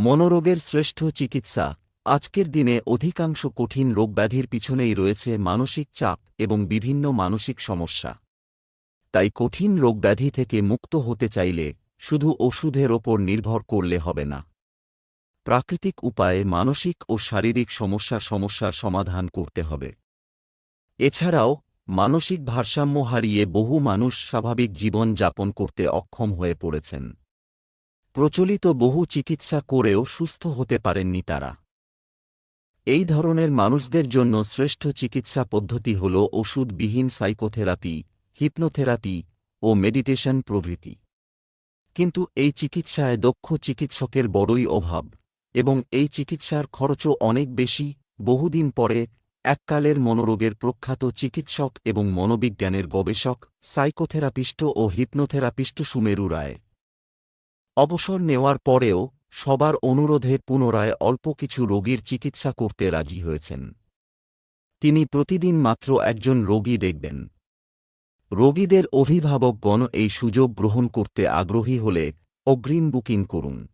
মনোরোগের শ্রেষ্ঠ চিকিৎসা। আজকের দিনে অধিকাংশ কঠিন রোগব্যাধির পিছনেই রয়েছে মানসিক চাপ এবং বিভিন্ন মানসিক সমস্যা। তাই কঠিন রোগব্যাধি থেকে মুক্ত হতে চাইলে শুধু ওষুধের ওপর নির্ভর করলে হবে না। প্রাকৃতিক উপায়ে মানসিক ও শারীরিক সমস্যা সমস্যার সমাধান করতে হবে। এছাড়াও, মানসিক ভারসাম্য হারিয়ে বহু মানুষ স্বাভাবিক জীবন যাপন করতে অক্ষম হয়ে পড়েছেন। প্রচলিত বহু চিকিৎসা করেও সুস্থ হতে পারেননি তারা। এই ধরনের মানুষদের জন্য শ্রেষ্ঠ চিকিৎসা পদ্ধতি হল ওষুধবিহীন সাইকোথেরাপি, হিপনোথেরাপি ও মেডিটেশন প্রভৃতি। কিন্তু এই চিকিৎসায় দক্ষ চিকিৎসকের বড়ই অভাব এবং এই চিকিৎসার খরচও অনেক বেশি। বহুদিন পরে এককালের মনোরোগের প্রখ্যাত চিকিৎসক এবং মনোবিজ্ঞানের গবেষক, সাইকোথেরাপিস্ট ও হিপনোথেরাপিস্ট সুমেরু রায় অবসর নেওয়ার পরেও সবার অনুরোধে পুনরায় অল্প কিছু রোগীর চিকিৎসা করতে রাজি হয়েছেন। তিনি প্রতিদিন মাত্র একজন রোগী দেখবেন। রোগীদের অভিভাবকগণ এই সুযোগ গ্রহণ করতে আগ্রহী হলে অগ্রিম বুকিং করুন।